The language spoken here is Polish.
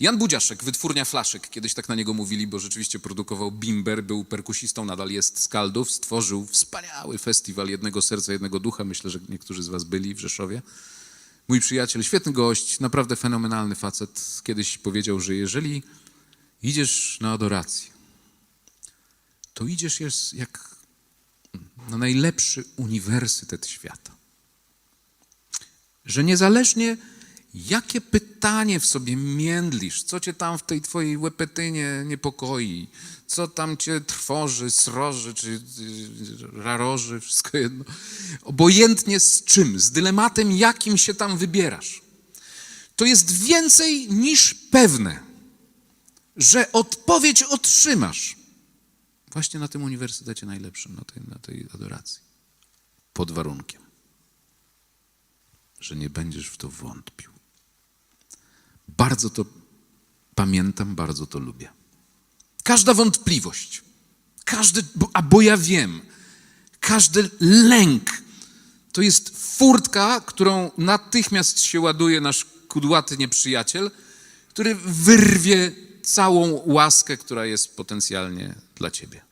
Jan Budziaszek, wytwórnia flaszek, kiedyś tak na niego mówili, bo rzeczywiście produkował bimber, był perkusistą, nadal jest z Kaldów, stworzył wspaniały festiwal Jednego Serca, Jednego Ducha, myślę, że niektórzy z was byli w Rzeszowie. Mój przyjaciel, świetny gość, naprawdę fenomenalny facet, kiedyś powiedział, że jeżeli idziesz na adorację, to idziesz jak na najlepszy uniwersytet świata. Że niezależnie jakie pytanie w sobie międlisz, co cię tam w tej twojej łepetynie niepokoi, co tam cię trwoży, sroży czy y, raroży, wszystko jedno. Obojętnie z czym, z dylematem, jakim się tam wybierasz. To jest więcej niż pewne, że odpowiedź otrzymasz właśnie na tym uniwersytecie najlepszym, na tej, na tej adoracji. Pod warunkiem, że nie będziesz w to wątpił. Bardzo to pamiętam, bardzo to lubię. Każda wątpliwość, każdy, a bo ja wiem, każdy lęk to jest furtka, którą natychmiast się ładuje nasz kudłaty nieprzyjaciel, który wyrwie całą łaskę, która jest potencjalnie dla ciebie.